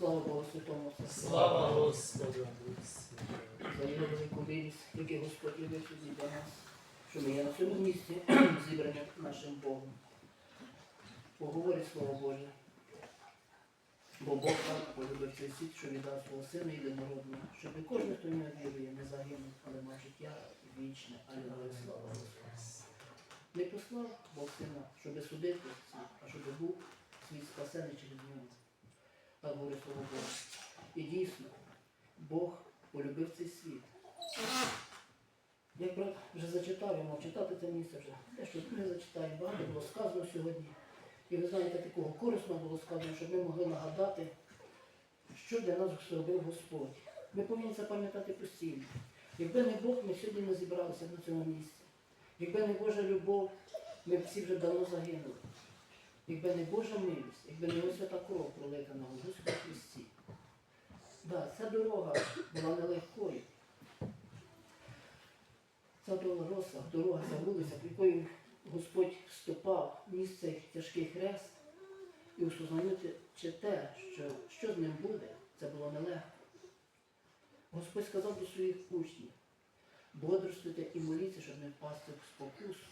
Слава Богу Святому. Слава Господу! За його велику милість, який Господь любить для нас, що ми є на цьому місці зібрані нашим Богом. Поговорить Слово Боже. Бо Бог так полюбив цей світ, що віддав свого сина єдинородного, щоб і кожен, хто нього вірує, не загинув, але мав життя вічне. Алілуя, слава Господу. Не послав Бог сина, щоб судити світ, а щоб був світ спасений через нього. Так говорить Слово Боже. І дійсно, Бог полюбив цей світ. Як брат вже зачитав, я мав читати це місце вже. Те, що ми зачитаємо, багато було сказано сьогодні. І ви знаєте, такого корисного було сказано, щоб ми могли нагадати, що для нас зробив Господь. Ми повинні це пам'ятати постійно. Якби не Бог, ми сьогодні не зібралися на цьому місці. Якби не Божа любов, ми всі вже давно загинули. Якби не Божа милість, якби не його свята кров пролита на Голгофському Христі. Да, ця дорога була нелегкою. Ця дорога, дорога, ця вулиця, якою Господь ступав, ніс цей тяжкий хрест і усузнати чи те, що, що з ним буде, це було нелегко. Господь сказав до своїх учнів, бодрствуйте і моліться, щоб не впасти в спокусу.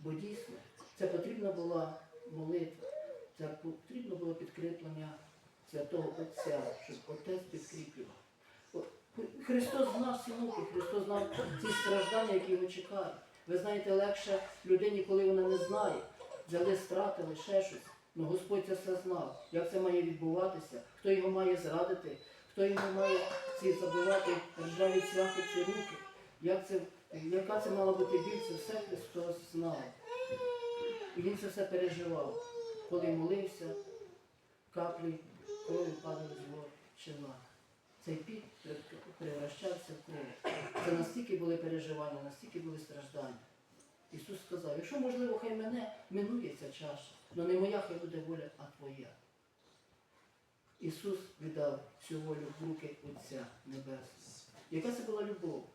Бо дійсно, це потрібна була молитва, це потрібно було підкріплення Святого Отця, щоб Отець підкріплював. Христос знав ці муки, Христос знав ці страждання, які його чекають. Ви знаєте, легше людині, коли вона не знає, взяли, стратили, ще щось. Ну Господь це все знав, як це має відбуватися, хто його має зрадити, хто йому має ці забивати ржаві цвяхи, ці руки, як це, яка це мала бути біль, це все Христос знав. І він це все переживав, коли молився, каплі крові падали з його чола. Цей піт превращався в кров. Це настільки були переживання, настільки були страждання. Ісус сказав, якщо можливо, хай мене минує ця чаша, але не моя хай буде воля, а твоя. Ісус віддав цю волю в руки Отця Небесного. Яка це була любов?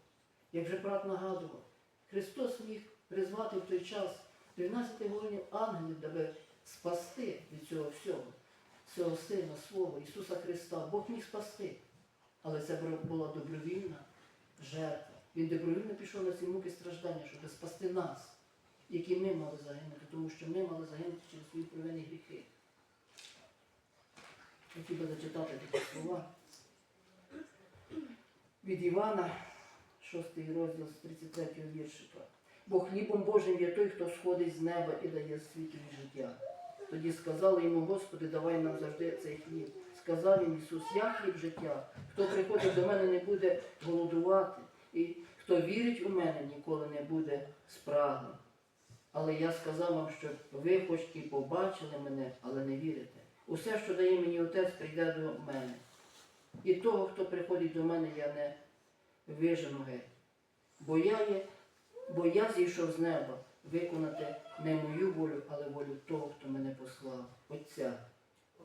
Як же брат нагадував, Христос міг призвати в той час 12 воїнів ангелів, даби спасти від цього всього, цього Сина свого, Ісуса Христа. Бог міг спасти. Але це була добровільна жертва. Він добровільно пішов на ці муки страждання, щоб спасти нас, які ми мали загинути, тому що ми мали загинути через свої провини гріхи. Хотів би зачитати такі слова від Івана, 6 розділ з 33 віршика. Бо хлібом Божим є той, хто сходить з неба і дає світлі життя. Тоді сказали йому, Господи, давай нам завжди цей хліб. Сказав їм Ісус, я хліб життя. Хто приходить до мене, не буде голодувати, і хто вірить у мене, ніколи не буде спрагним. Але я сказав вам, щоб ви хоч і побачили мене, але не вірите. Усе, що дає мені Отець, прийде до мене. І того, хто приходить до мене, я не вижену геть. Бо я, є, бо я зійшов з неба виконати не мою волю, але волю того, хто мене послав, Отця.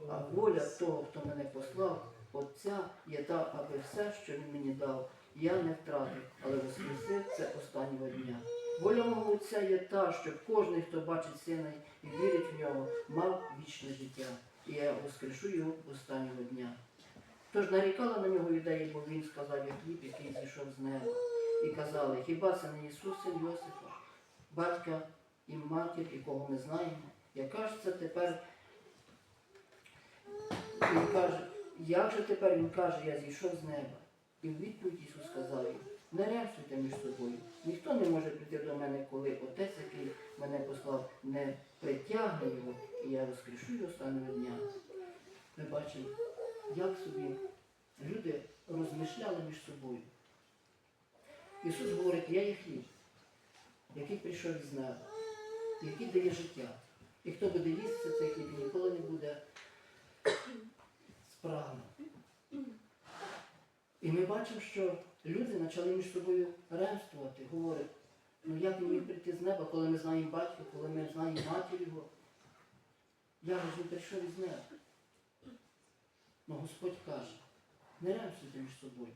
А воля того, хто мене послав, Отця є та, аби все, що він мені дав, я не втратив, але воскресив це останнього дня. Воля мого Отця є та, щоб кожен, хто бачить сина і вірить в нього, мав вічне життя. І я воскрешу його останнього дня. Тож нарікали на нього юдеї, бо він сказав, як хліб, який зійшов з неба. І казали, хіба це не Ісус, син Йосифа, батька і матір, якого ми знаємо? Яка ж це тепер він каже, як же тепер він каже, я зійшов з неба. І в відповідь Ісус сказав їм, не ремствуйте між собою. Ніхто не може прийти до мене, коли Отець, який мене послав, не притягне його, і я розкрішу його останнього дня. Ми бачимо, як собі люди розмишляли між собою. Ісус говорить, я є хліб, який прийшов із неба, який дає життя. І хто буде їсти цей хліб, ніколи не буде справно. І ми бачимо, що люди почали між собою ремствувати, говорять, ну як він міг прийти з неба, коли ми знаємо батька, коли ми знаємо матір його. Же він прийшов із неба? Ну Господь каже, не ремствуйте між собою.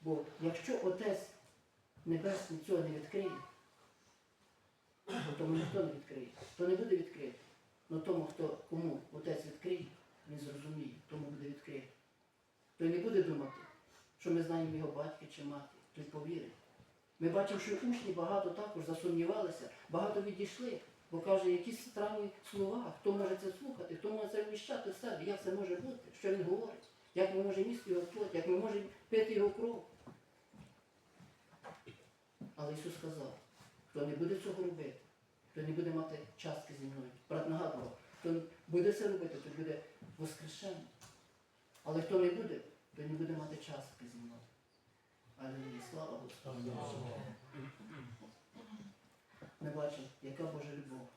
Бо якщо Отець Небесний цього не відкриє, тому ніхто не відкриє, то не буде відкрити. Но тому, хто кому Отець відкриє, він зрозуміє. Тому буде відкрити. Той не буде думати, що ми знаємо його батька чи мати, той повірить. Ми бачимо, що учні багато також засумнівалися, багато відійшли, бо каже, якісь странні слова, хто може це слухати, хто може це вміщати в себе, як це може бути, що він говорить, як ми можемо їсти його плоть, як ми можемо пити його кров. Але Ісус сказав, хто не буде цього робити, хто не буде мати частки зі мною. Брат нагадував, хто буде це робити, то буде воскрешений. Але хто не буде, то не буде мати частки зі мною. Алілуя, слава Господу. Ми бачимо, яка Божа любов.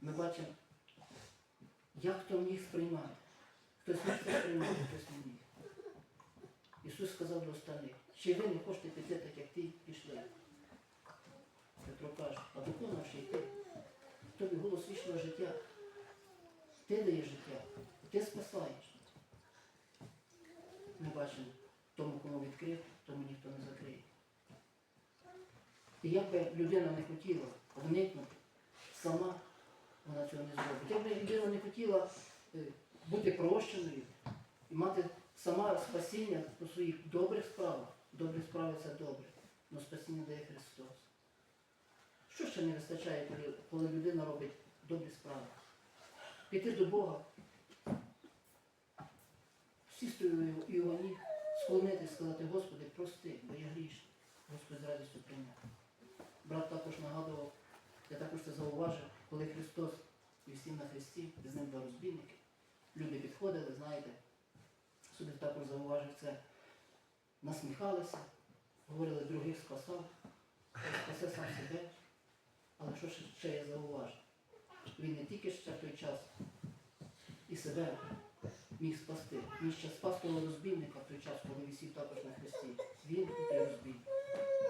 Ми бачимо, як хто міг сприймати. Хтось міг сприймати, хтось не міг. Ісус сказав до останніх, чи ви не хочете піти так, як ти пішли? Петро каже, а виконавши йти, тобі голос вічного життя. Ти даєш життя, ти спасаєш. Ми бачимо, тому, кому відкрив, тому ніхто не закриє. І як би людина не хотіла вникнути, сама вона цього не зробить. Як би людина не хотіла е, бути прощеною і мати сама спасіння у своїх добрих справах, добрі справи це добре, але спасіння дає Христос. Що ще не вистачає, коли, людина робить добрі справи? Піти до Бога, сісти у його ніг, склонити, сказати, Господи, прости, бо я грішний. Господь з радістю прийняв. Брат також нагадував, я також це зауважив, коли Христос висів на хресті, з ним два розбійники. Люди підходили, знаєте, собі також зауважив це, насміхалися, говорили, других спасав, спасе сам себе. Але що ще, я зауважив? Він не тільки ще в той час і себе міг спасти. Він ще спас того розбійника в той час, коли висів також на хресті. Він і той розбійник.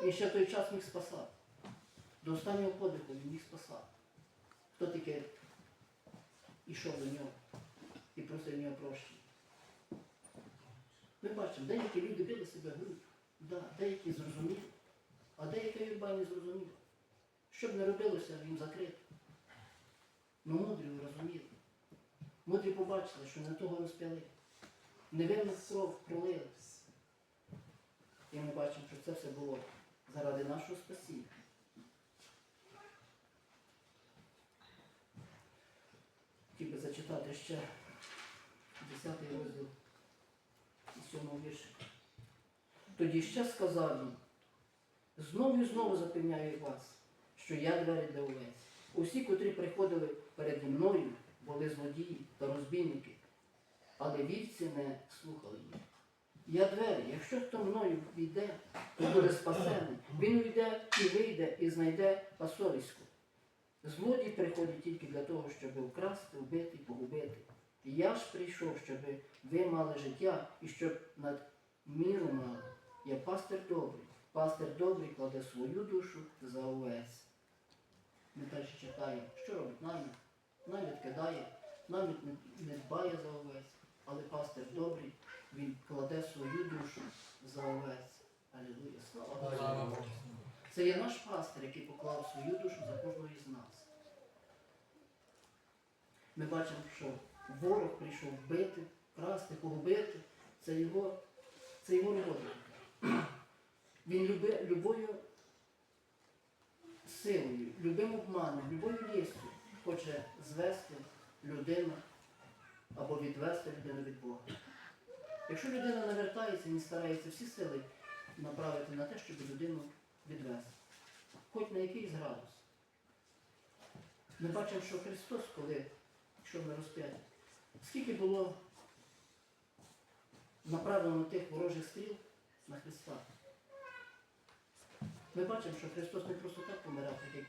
Він ще в той час міг спасати. До останнього подиху він міг спасати. Хто таке йшов до нього і просив нього прощення. Ми бачимо, деякі люди били себе грудь, да, деякі зрозуміли, а деякі юрба не зрозуміли. Що б не робилося, їм закрито. Ну мудрі розуміли. Мудрі побачили, що не того розп'яли. Невинну кров пролили. І ми бачимо, що це все було заради нашого спасіння. Зачитати ще 10 розділ і 7 вірші. Тоді ще сказав він, знову і знову запевняю вас, що я двері для овець. Усі, котрі приходили переді мною, були злодії та розбійники, але вівці не слухали їх. Я двері, якщо хто мною війде, то буде спасений. Він увійде і вийде, і знайде пасовисько. Злодій приходить тільки для того, щоб вкрасти, вбити погубити. І я ж прийшов, щоб ви мали життя і щоб над міру мали. Я пастир добрий. Пастир добрий кладе свою душу за овець. Ми далі читаємо, що робить наміт? Наміт кидає, наміт не, дбає за овець, але пастир добрий, він кладе свою душу за овець. Алілуя, слава Господу. Це є наш пастир, який поклав свою душу за кожного із нас. Ми бачимо, що ворог прийшов вбити, красти, погубити. Це його, це його робота. Він люби, любою силою, любим обманом, любою лістю хоче звести людину або відвести людину від Бога. Якщо людина навертається, він старається всі сили направити на те, щоб людину відвести. Хоч на якийсь градус. Ми бачимо, що Христос, коли йшов на розп'яття, скільки було направлено тих ворожих стріл на Христа. Ми бачимо, що Христос не просто так помирав, як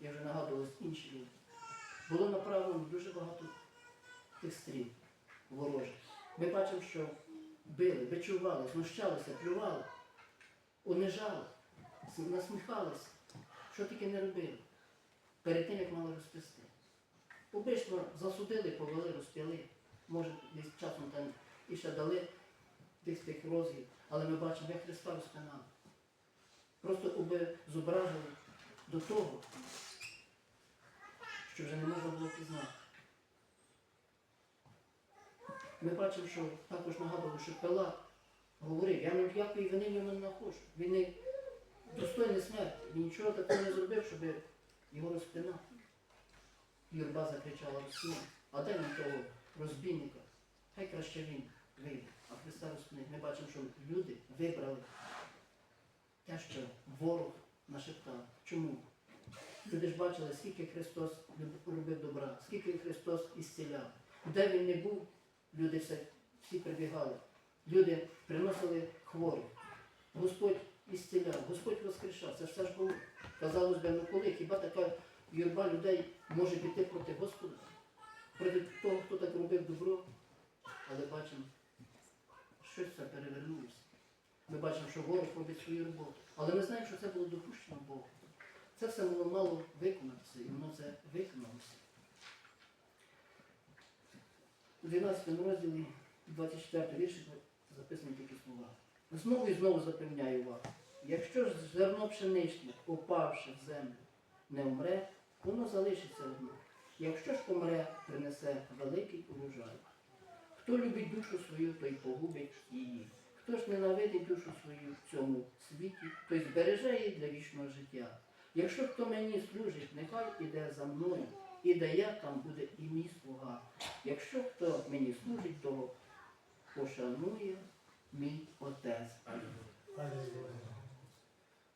я вже нагадувалось інші люди. Було направлено дуже багато тих стріл ворожих. Ми бачимо, що били, бичували, знущалися, плювали, унижали, насміхалися, що тільки не робили перед тим, як мали розписти. Обично засудили, повели, розп'яли. Може, десь часом там і ще дали десь тих розгів, але ми бачимо, як Христа розпинали. Просто оби зображили до того, що вже не можна було пізнати. Ми бачимо, що також нагадували, що Пилат говорив, я ніякої вини в ньому не нахожу. Він достойний смерті. Нічого такого не зробив, щоб його розпинати. Юрба закричала розпинати. А де він того розбійника? Хай краще він вийде, а Христа розпинить. Ми бачимо, що люди вибрали те, що ворог нашептав. Чому? Люди ж бачили, скільки Христос робив добра, скільки Христос ісціляв. Де він не був, люди все, всі прибігали. Люди приносили хворих. Господь ісціляв, Господь воскрешав. Це ж все ж було. Казалось би, ну коли хіба така юрба людей може піти проти Господа? Проти того, хто так робив добро. Але бачимо, щось це перевернулося. Ми бачимо, що ворог робить свою роботу. Але ми знаємо, що це було допущено Богом. Це все було мало виконатися, і воно це виконалося. У 12 розділі 24 вірші записані такі слова. Знову і знову запевняю вас, якщо ж зерно пшеничне, упавши в землю, не вмре, воно залишиться одно. Якщо ж помре, принесе великий урожай. Хто любить душу свою, той погубить її. Хто ж ненавидить душу свою в цьому світі, той збереже її для вічного життя. Якщо хто мені служить, нехай іде за мною, і де я, там буде і мій слуга. Якщо хто мені служить, того пошанує мій отець.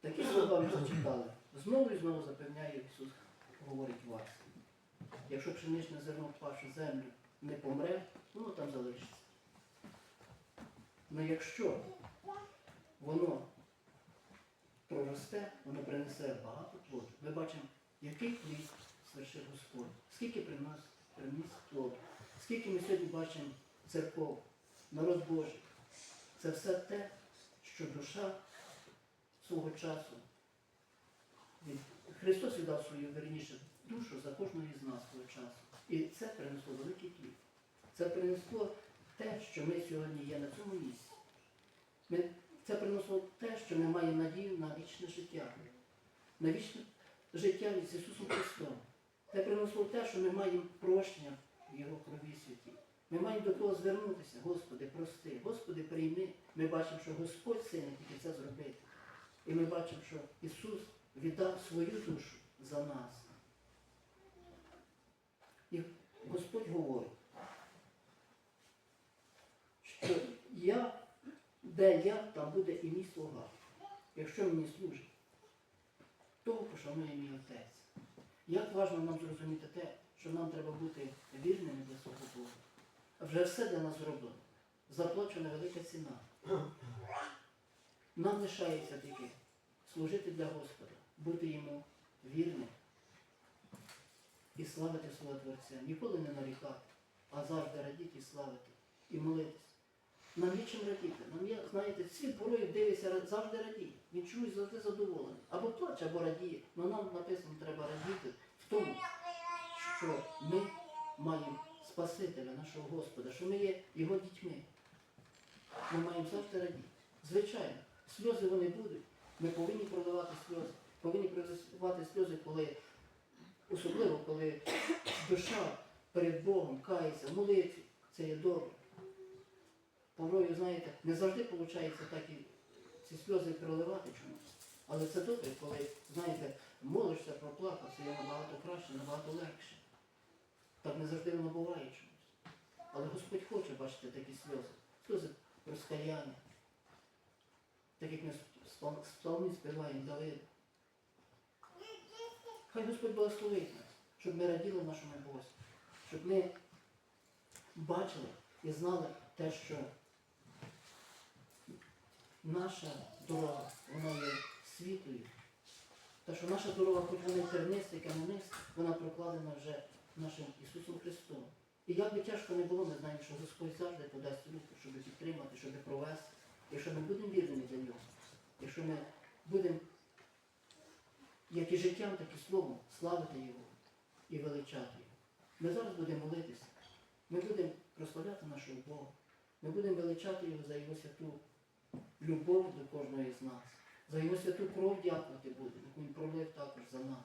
Такі слова ми зачитали. Знову і знову запевняє Ісус, говорить вас. Якщо пшеничне зерно впавши землю не помре, воно там залишиться. Але якщо воно проросте, воно принесе багато плоду. Ми бачимо, який плід свершив Господь. Скільки приніс плоду. Скільки ми сьогодні бачимо церков, народ Божий. Це все те, що душа свого часу. Христос віддав свою верніше душу за кожного із нас свого часу. І це принесло великий плід. Це принесло те, що ми сьогодні є на цьому місці. Ми, це принесло те, що ми маємо надію на вічне життя. На вічне життя з Ісусом Христом. Це принесло те, що ми маємо прощення в Його крові святі. Ми маємо до того звернутися, Господи, прости, Господи, прийми. Ми бачимо, що Господь сильний тільки це зробити. І ми бачимо, що Ісус віддав свою душу за нас. І Господь говорить, що я, де я, там буде і мій слуга. Якщо мені служить, того пошанує мій отець. Як важливо нам зрозуміти те, що нам треба бути вірними для свого Бога. Вже все для нас зроблено. Заплачена велика ціна. Нам лишається тільки служити для Господа, бути йому вірним і славити свого Творця. Ніколи не нарікати, а завжди радіти і славити, і молитись. Нам є чим радіти. Нам є, знаєте, світ порою дивиться, завжди радіє. Він чомусь завжди задоволений. Або плаче, або радіє. Але нам написано, треба радіти в тому, що ми маємо Спасителя, нашого Господа, що ми є Його дітьми. Ми маємо завжди радіти. Звичайно, сльози вони будуть. Ми повинні проливати сльози. Повинні проливати сльози, коли, особливо коли душа перед Богом кається, в молитві. Це є добре. Порою, знаєте, не завжди виходить так і ці сльози проливати чомусь. Але це добре, коли, знаєте, молишся, проплакався, є набагато краще, набагато легше. Так не завжди воно буває чомусь. Але Господь хоче бачити такі сльози. Сльози розкаяння. Так як ми в псалмі співаємо Давид. Хай Господь благословить нас, щоб ми раділи в нашому Бозі, щоб ми бачили і знали те, що наша дорога, вона є світлою. Та що наша дорога, хоч вона терниста і кам'яниста, вона прокладена вже нашим Ісусом Христом. І як би тяжко не було, ми знаємо, що Господь завжди подасть руку, щоб підтримати, щоб провести. Якщо ми будемо вірними для нього, якщо ми будемо як і життям, так і словом славити Його і величати Його. Ми зараз будемо молитися. Ми будемо прославляти нашого Бога. Ми будемо величати Його за Його святу любов до кожного з нас. За Його святу кров дякувати будемо, яку Він пролив також за нас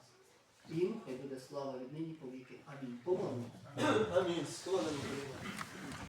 їм хай буде слава віднині повіки. Амінь. Помолимо. Амінь. Слава Богу.